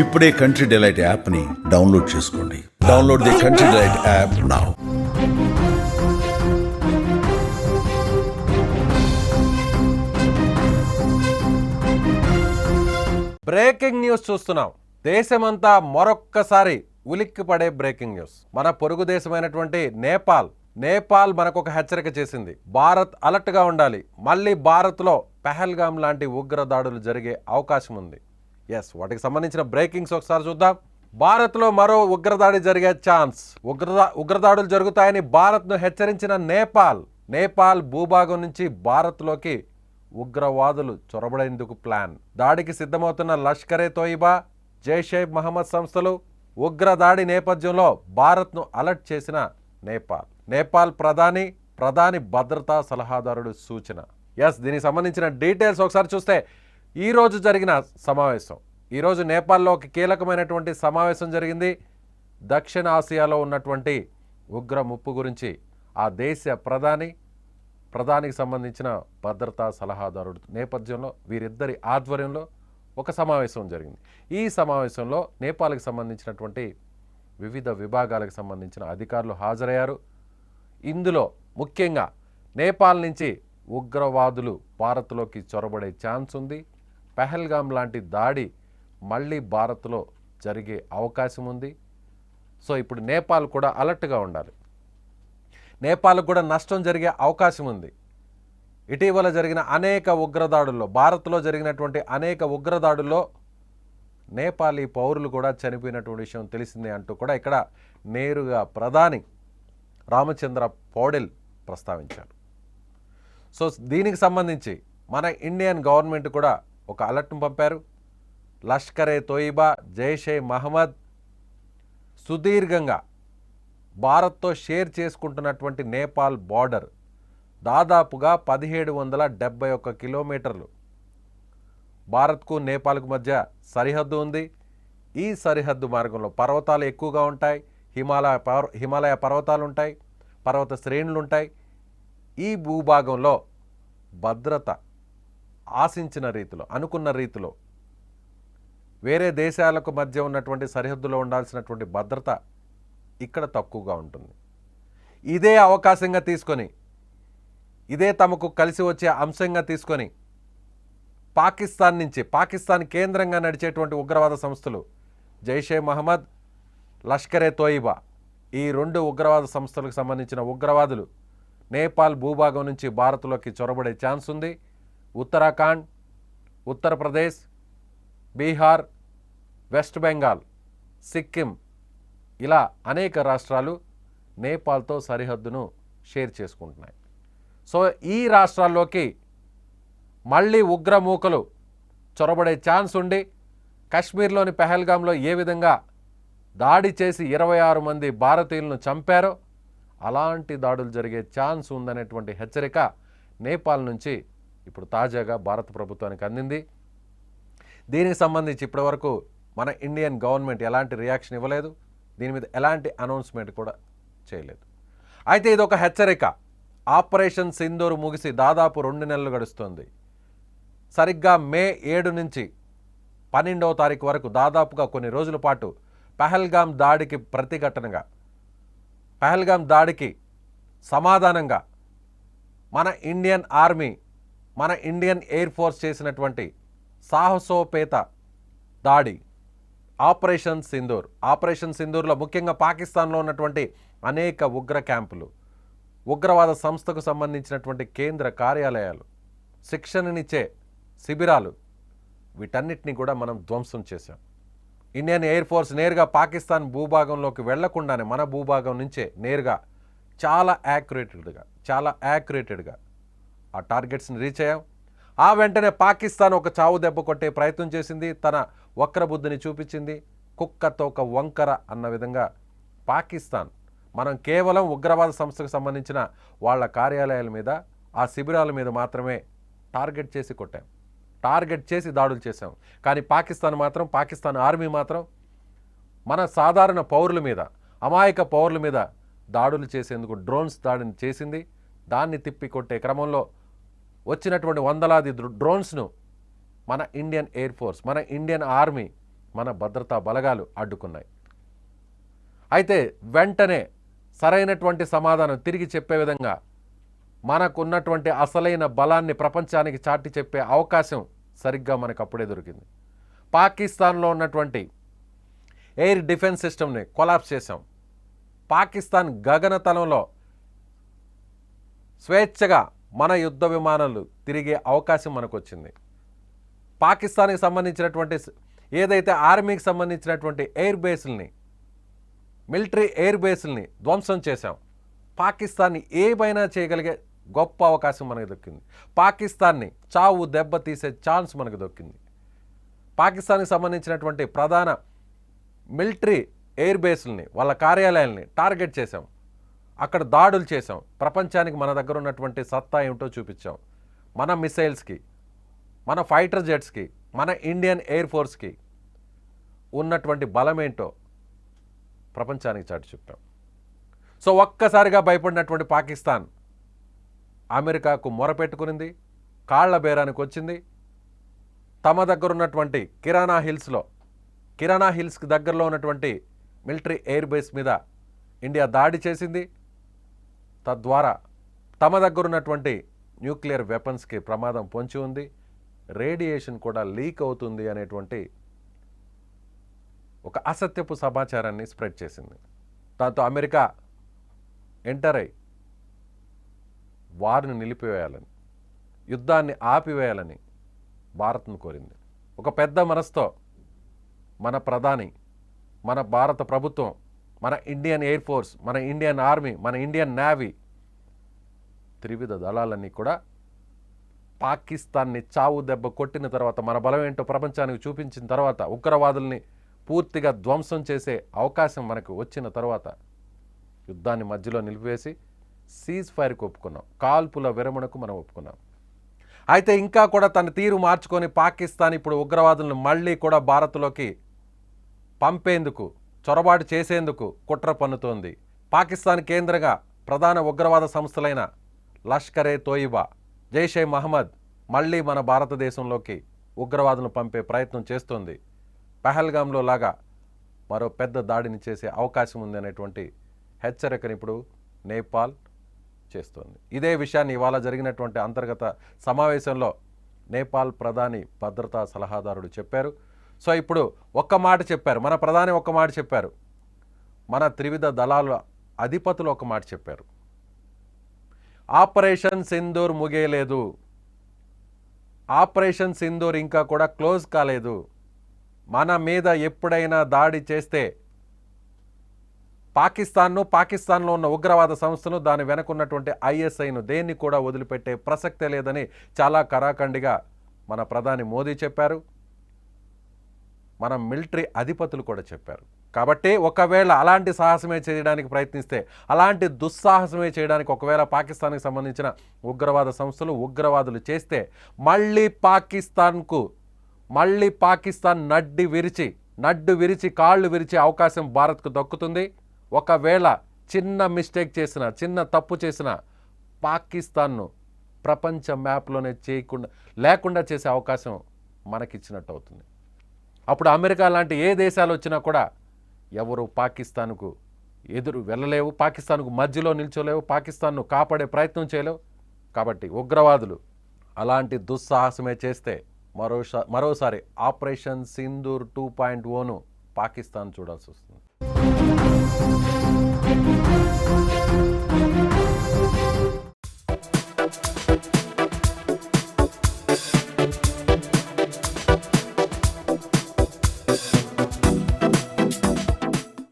ఇప్పుడే country delight యాప్ని download చేసుకోండి. Download the Country Delight app now breaking news చూస్తున్నాం. దేశమంతా మరొక్కసారి ఉలిక్కి పడే బ్రేకింగ్ న్యూస్. మన పొరుగు దేశమైనటువంటి నేపాల్. నేపాల్ మనకు ఒక హెచ్చరిక చేసింది. భారత్ అలర్ట్గా ఉండాలి. మళ్ళీ భారత్లో పెహల్గామ్ లాంటి ఉగ్ర దాడులు జరిగే అవకాశం ఉంది ఎస్ వాటికి సంబంధించిన బ్రేకింగ్స్ ఒకసారి చూద్దాం. భారత్లో మరో ఉగ్రదాడి జరిగే ఛాన్స్ ఉగ్రదా ఉగ్రదాడులు జరుగుతాయని భారత్ను హెచ్చరించిన నేపాల్. నేపాల్ భూభాగం నుంచి భారత్లోకి ఉగ్రవాదులు చొరబడేందుకు ప్లాన్ దాడికి సిద్ధమవుతున్న లష్కరే తోయిబా జైషే మహమ్మద్ సంస్థలు ఉగ్రదాడి నేపథ్యంలో భారత్ను అలర్ట్ చేసిన నేపాల్. నేపాల్ ప్రధాని ప్రధాని భద్రతా సలహాదారుడు సూచన. ఎస్ దీనికి సంబంధించిన డీటెయిల్స్ ఒకసారి చూస్తే ఈరోజు జరిగిన సమావేశం. ఈరోజు నేపాల్లో ఒక కీలకమైనటువంటి సమావేశం జరిగింది. దక్షిణ ఆసియాలో ఉన్నటువంటి ఉగ్ర ముప్పు గురించి ఆ దేశ ప్రధాని ప్రధానికి సంబంధించిన భద్రతా సలహాదారుడు నేపథ్యంలో వీరిద్దరి ఆధ్వర్యంలో ఒక సమావేశం జరిగింది. ఈ సమావేశంలో నేపాల్కి సంబంధించినటువంటి వివిధ విభాగాలకు సంబంధించిన అధికారులు హాజరయ్యారు. ఇందులో ముఖ్యంగా నేపాల్ నుంచి ఉగ్రవాదులు భారత్లోకి చొరబడే ఛాన్స్ ఉంది. పెహల్గాం లాంటి దాడి మళ్ళీ భారత్లో జరిగే అవకాశం ఉంది. సో ఇప్పుడు నేపాల్ కూడా అలర్ట్గా ఉండాలి. నేపాల్కు కూడా నష్టం జరిగే అవకాశం ఉంది. ఇటీవల జరిగిన అనేక ఉగ్రదాడుల్లో భారత్లో జరిగినటువంటి అనేక ఉగ్రదాడుల్లో నేపాలీ పౌరులు కూడా చనిపోయినటువంటి విషయం తెలిసిందే అంటూ కూడా ఇక్కడ నేరుగా ప్రధాని రామచంద్ర పౌడెల్ ప్రస్తావించారు. సో దీనికి సంబంధించి మన ఇండియన్ గవర్నమెంట్ కూడా ఒక అలర్ట్ను పంపారు. లష్కరే తోయిబా జైషే మహమ్మద్ సుదీర్ఘంగా భారత్తో షేర్ చేసుకుంటున్నటువంటి నేపాల్ బార్డర్ దాదాపుగా పదిహేడు వందల డెబ్బై ఒక్క కిలోమీటర్లు భారత్కు నేపాల్కు మధ్య సరిహద్దు ఉంది. ఈ సరిహద్దు మార్గంలో పర్వతాలు ఎక్కువగా ఉంటాయి. హిమాలయ పర్వ హిమాలయ పర్వతాలు ఉంటాయి పర్వత శ్రేణులు ఉంటాయి ఈ భూభాగంలో భద్రత ఆశించిన రీతిలో అనుకున్న రీతిలో వేరే దేశాలకు మధ్య ఉన్నటువంటి సరిహద్దులో ఉండాల్సినటువంటి భద్రత ఇక్కడ తక్కువగా ఉంటుంది. ఇదే అవకాశంగా తీసుకొని ఇదే తమకు కలిసి వచ్చే అంశంగా తీసుకొని పాకిస్తాన్ నుంచి పాకిస్తాన్ కేంద్రంగా నడిచేటువంటి ఉగ్రవాద సంస్థలు జైషే మహమ్మద్ లష్కరే తోయిబా ఈ రెండు ఉగ్రవాద సంస్థలకు సంబంధించిన ఉగ్రవాదులు నేపాల్ భూభాగం నుంచి భారత్లోకి చొరబడే ఛాన్స్ ఉంది. ఉత్తరాఖండ్ ఉత్తరప్రదేశ్ బీహార్ వెస్ట్ బెంగాల్ సిక్కిం ఇలా అనేక రాష్ట్రాలు నేపాల్తో సరిహద్దును షేర్ చేసుకుంటున్నాయి. సో ఈ రాష్ట్రాల్లోకి మళ్ళీ ఉగ్రమూకలు చొరబడే ఛాన్స్ ఉండి కశ్మీర్లోని పెహల్గాంలో ఏ విధంగా దాడి చేసి ఇరవై ఆరు మంది భారతీయులను చంపారో అలాంటి దాడులు జరిగే ఛాన్స్ ఉందనేటువంటి హెచ్చరిక నేపాల్ నుంచి ఇప్పుడు తాజాగా భారత ప్రభుత్వానికి అందింది. దీనికి సంబంధించి ఇప్పటివరకు మన ఇండియన్ గవర్నమెంట్ ఎలాంటి రియాక్షన్ ఇవ్వలేదు. దీని మీద ఎలాంటి అనౌన్స్మెంట్ కూడా చేయలేదు. అయితే ఇది ఒక హెచ్చరిక. ఆపరేషన్ సింధూరు ముగిసి దాదాపు రెండు నెలలు గడుస్తుంది. సరిగ్గా మే ఏడు నుంచి పన్నెండవ తారీఖు వరకు దాదాపుగా కొన్ని రోజుల పాటు పెహల్గాం దాడికి ప్రతిఘటనగా పహల్గాం దాడికి సమాధానంగా మన ఇండియన్ ఆర్మీ మన ఇండియన్ ఎయిర్ ఫోర్స్ చేసినటువంటి సాహసోపేత దాడి ఆపరేషన్ సింధూర్. ఆపరేషన్ సింధూర్లో ముఖ్యంగా పాకిస్తాన్లో ఉన్నటువంటి అనేక ఉగ్ర క్యాంపులు ఉగ్రవాద సంస్థకు సంబంధించినటువంటి కేంద్ర కార్యాలయాలు శిక్షణనిచ్చే శిబిరాలు వీటన్నిటిని కూడా మనం ధ్వంసం చేశాం. ఇండియన్ ఎయిర్ ఫోర్స్ నేరుగా పాకిస్తాన్ భూభాగంలోకి వెళ్ళకుండానే మన భూభాగం నుంచే నేరుగా చాలా యాక్యురేటెడ్గా చాలా యాక్యురేటెడ్గా ఆ టార్గెట్స్ని రీచ్ అయ్యాం ఆ వెంటనే పాకిస్తాన్ ఒక చావు దెబ్బ కొట్టే ప్రయత్నం చేసింది. తన వక్రబుద్ధిని చూపించింది. కుక్కతో ఒక వంకర అన్న విధంగా పాకిస్తాన్ మనం కేవలం ఉగ్రవాద సంస్థకు సంబంధించిన వాళ్ళ కార్యాలయాల మీద ఆ శిబిరాల మీద మాత్రమే టార్గెట్ చేసి కొట్టాం. టార్గెట్ చేసి దాడులు చేశాం. కానీ పాకిస్తాన్ మాత్రం పాకిస్తాన్ ఆర్మీ మాత్రం మన సాధారణ పౌరుల మీద అమాయక పౌరుల మీద దాడులు చేసేందుకు డ్రోన్స్ దాడిని చేసింది. దాన్ని తిప్పి కొట్టే క్రమంలో వచ్చినటువంటి వందలాది డ్రోన్స్ను మన ఇండియన్ ఎయిర్ ఫోర్స్ మన ఇండియన్ ఆర్మీ మన భద్రతా బలగాలు అడ్డుకున్నాయి. అయితే వెంటనే సరైనటువంటి సమాధానం తిరిగి చెప్పే విధంగా మనకున్నటువంటి అసలైన బలాన్ని ప్రపంచానికి చాటి చెప్పే అవకాశం సరిగ్గా మనకు అప్పుడే దొరికింది. పాకిస్తాన్లో ఉన్నటువంటి ఎయిర్ డిఫెన్స్ సిస్టమ్ని కొలాప్స్ చేశాం. పాకిస్తాన్ గగనతలంలో స్వేచ్ఛగా మన యుద్ధ విమానాలు తిరిగే అవకాశం మనకు వచ్చింది పాకిస్తాన్కి సంబంధించినటువంటి ఏదైతే ఆర్మీకి సంబంధించినటువంటి ఎయిర్ బేస్ల్ని మిలిటరీ ఎయిర్ బేస్ల్ని ధ్వంసం చేశాం పాకిస్తాన్ని ఏమైనా చేయగలిగే గొప్ప అవకాశం మనకు దొక్కింది. పాకిస్తాన్ని చావు దెబ్బ తీసే ఛాన్స్ మనకు దొక్కింది. పాకిస్తాన్కి సంబంధించినటువంటి ప్రధాన మిలిటరీ ఎయిర్ బేస్ల్ని వాళ్ళ కార్యాలయాల్ని టార్గెట్ చేశాం. అక్కడ దాడులు చేసాం ప్రపంచానికి మన దగ్గర ఉన్నటువంటి సత్తా ఏమిటో చూపించాం. మన మిసైల్స్కి మన ఫైటర్ జెట్స్కి మన ఇండియన్ ఎయిర్ ఫోర్స్కి ఉన్నటువంటి బలం ఏంటో ప్రపంచానికి చాటి చెప్పాం. సో ఒక్కసారిగా భయపడినటువంటి పాకిస్తాన్ అమెరికాకు మొరపెట్టుకునింది కాళ్ళ బేరానికి వచ్చింది. తమ దగ్గర ఉన్నటువంటి కిరాణా హిల్స్లో కిరాణా హిల్స్కి దగ్గరలో ఉన్నటువంటి మిలిటరీ ఎయిర్ బేస్ మీద ఇండియా దాడి చేసింది. తద్వారా తమ దగ్గర ఉన్నటువంటి న్యూక్లియర్ వెపన్స్కి ప్రమాదం పొంచి ఉంది రేడియేషన్ కూడా లీక్ అవుతుంది అనేటువంటి ఒక అసత్యపు సమాచారాన్ని స్ప్రెడ్ చేసింది. దాంతో అమెరికా ఎంటర్ అయి వారిని నిలిపివేయాలని యుద్ధాన్ని ఆపివేయాలని భారత్ను కోరింది. ఒక పెద్ద మనసుతో మన ప్రధాని మన భారత ప్రభుత్వం మన ఇండియన్ ఎయిర్ ఫోర్స్ మన ఇండియన్ ఆర్మీ మన ఇండియన్ నేవీ త్రివిధ దళాలన్నీ కూడా పాకిస్తాన్ని చావు దెబ్బ కొట్టిన తర్వాత మన బలం ఏంటో ప్రపంచానికి చూపించిన తర్వాత ఉగ్రవాదుల్ని పూర్తిగా ధ్వంసం చేసే అవకాశం మనకు వచ్చిన తర్వాత యుద్ధాన్ని మధ్యలో నిలిపివేసి సీజ్ ఫైర్కి ఒప్పుకున్నాం. కాల్పుల విరమణకు మనం ఒప్పుకున్నాం. అయితే ఇంకా కూడా తన తీరు మార్చుకొని పాకిస్తాన్ ఇప్పుడు ఉగ్రవాదులను మళ్ళీ కూడా భారత్లోకి పంపేందుకు చొరబాటు చేసేందుకు కుట్ర పన్నుతోంది. పాకిస్తాన్ కేంద్రంగా ప్రధాన ఉగ్రవాద సంస్థలైన లష్కరే తోయిబా జైషే మహమ్మద్ మళ్ళీ మన భారతదేశంలోకి ఉగ్రవాదులను పంపే ప్రయత్నం చేస్తోంది. పహల్గామ్లో లాగా మరో పెద్ద దాడిని చేసే అవకాశం ఉంది అనేటువంటి హెచ్చరికను ఇప్పుడు నేపాల్ చేస్తోంది. ఇదే విషయాన్ని ఇవాళ జరిగినటువంటి అంతర్గత సమావేశంలో నేపాల్ ప్రధాని భద్రతా సలహాదారుడు చెప్పారు. సో ఇప్పుడు ఒక్క మాట చెప్పారు. మన ప్రధాని ఒక్క మాట చెప్పారు. మన త్రివిధ దళాల అధిపతులు ఒక మాట చెప్పారు. ఆపరేషన్ సింధూర్ ముగియలేదు. ఆపరేషన్ సింధూర్ ఇంకా కూడా క్లోజ్ కాలేదు. మన మీద ఎప్పుడైనా దాడి చేస్తే పాకిస్తాన్ను పాకిస్తాన్లో ఉన్న ఉగ్రవాద సంస్థను దాని వెనకున్నటువంటి ఐఎస్ఐను దేన్ని కూడా వదిలిపెట్టే ప్రసక్తే లేదని చాలా కరాఖండిగా మన ప్రధాని మోదీ చెప్పారు. మన మిలిటరీ అధిపతులు కూడా చెప్పారు. కాబట్టి ఒకవేళ అలాంటి సాహసమే చేయడానికి ప్రయత్నిస్తే అలాంటి దుస్సాహసమే చేయడానికి ఒకవేళ పాకిస్తాన్కి సంబంధించిన ఉగ్రవాద సంస్థలు ఉగ్రవాదులు చేస్తే మళ్ళీ పాకిస్తాన్కు మళ్ళీ పాకిస్తాన్ నడ్డి విరిచి నడ్డు విరిచి కాళ్ళు విరిచే అవకాశం భారత్కు దక్కుతుంది. ఒకవేళ చిన్న మిస్టేక్ చేసిన చిన్న తప్పు చేసిన పాకిస్తాన్ను ప్రపంచ మ్యాప్లోనే చేయకుండా లేకుండా చేసే అవకాశం మనకిచ్చినట్టు అవుతుంది అప్పుడు అమెరికా లాంటి ఏ దేశాలు వచ్చినా కూడా ఎవరు పాకిస్తాన్కు ఎదురు వెళ్ళలేవు పాకిస్తాన్కు మధ్యలో నిల్చోలేవు పాకిస్తాన్ను కాపాడే ప్రయత్నం చేయలేవు. కాబట్టి ఉగ్రవాదులు అలాంటి దుస్సాహసమే చేస్తే మరోసా మరోసారి operation Sindoor two point one Pakistan చూడాల్సి వస్తుంది.